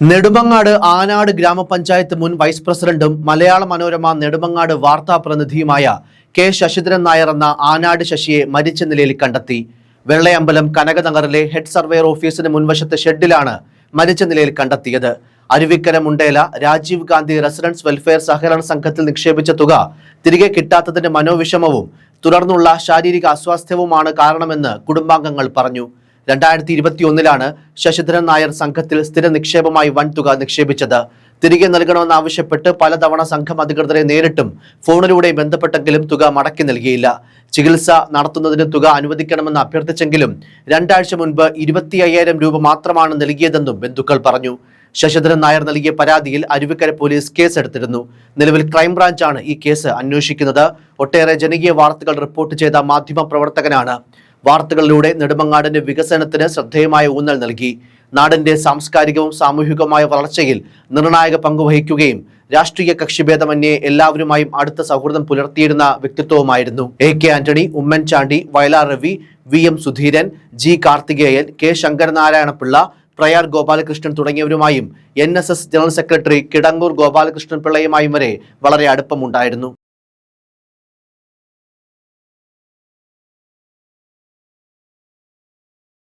നെടുമങ്ങാട് ആനാട് ഗ്രാമപഞ്ചായത്ത് മുൻ വൈസ് പ്രസിഡന്റും മലയാള മനോരമ നെടുമങ്ങാട് വാർത്താ പ്രതിനിധിയുമായ കെ ശശിധരൻ നായർ എന്ന ആനാട് ശശിയെ മരിച്ച നിലയിൽ കണ്ടെത്തി. വെള്ളയമ്പലം കനകനഗറിലെ ഹെഡ് സർവേയർ ഓഫീസിന് മുൻവശത്തെ ഷെഡിലാണ് മരിച്ച നിലയിൽ കണ്ടെത്തിയത്. അരുവിക്കര മുണ്ടേല രാജീവ് ഗാന്ധി റെസിഡൻസ് വെൽഫെയർ സഹകരണ സംഘത്തിൽ നിക്ഷേപിച്ച തുക തിരികെ കിട്ടാത്തതിന്റെ മനോവിഷമവും തുടർന്നുള്ള ശാരീരിക അസ്വാസ്ഥ്യവുമാണ് കാരണമെന്ന് കുടുംബാംഗങ്ങൾ പറഞ്ഞു. രണ്ടായിരത്തി ഇരുപത്തിയൊന്നിലാണ് ശശിധരൻ നായർ സംഘത്തിൽ സ്ഥിര നിക്ഷേപമായി വൻതുക നിക്ഷേപിച്ചത്. തിരികെ നൽകണമെന്നാവശ്യപ്പെട്ട് പലതവണ സംഘം അധികൃതരെ നേരിട്ടും ഫോണിലൂടെ ബന്ധപ്പെട്ടെങ്കിലും തുക മടക്കി നൽകിയില്ല. ചികിത്സ നടത്തുന്നതിന് തുക അനുവദിക്കണമെന്ന് അഭ്യർത്ഥിച്ചെങ്കിലും രണ്ടാഴ്ച മുൻപ് ഇരുപത്തി അയ്യായിരം രൂപ മാത്രമാണ് നൽകിയതെന്നും ബന്ധുക്കൾ പറഞ്ഞു. ശശിധരൻ നായർ നൽകിയ പരാതിയിൽ അരുവിക്കര പോലീസ് കേസെടുത്തിരുന്നു. നിലവിൽ ക്രൈംബ്രാഞ്ചാണ് ഈ കേസ് അന്വേഷിക്കുന്നത്. ഒട്ടേറെ ജനകീയ വാർത്തകൾ റിപ്പോർട്ട് ചെയ്ത മാധ്യമ പ്രവർത്തകനാണ് വാർത്തകളിലൂടെ നെടുമങ്ങാടിന്റെ വികസനത്തിന് ശ്രദ്ധേയമായ ഊന്നൽ നൽകി. നാടിന്റെ സാംസ്കാരികവും സാമൂഹികവുമായ വളർച്ചയിൽ നിർണായക പങ്കുവഹിക്കുകയും രാഷ്ട്രീയ കക്ഷിഭേദമന്യേ എല്ലാവരുമായും അടുത്ത സൗഹൃദം പുലർത്തിയിരുന്ന വ്യക്തിത്വവുമായിരുന്നു. A K Antony Oommen Chandy Vayalar Ravi V M Sudheeran G Karthikeyan K Sankaranarayana Pillai Prayar Gopalakrishnan തുടങ്ങിയവരുമായും N S S general secretary Kidangoor Gopalakrishnan പിള്ളയുമായും വരെ വളരെ അടുപ്പമുണ്ടായിരുന്നു.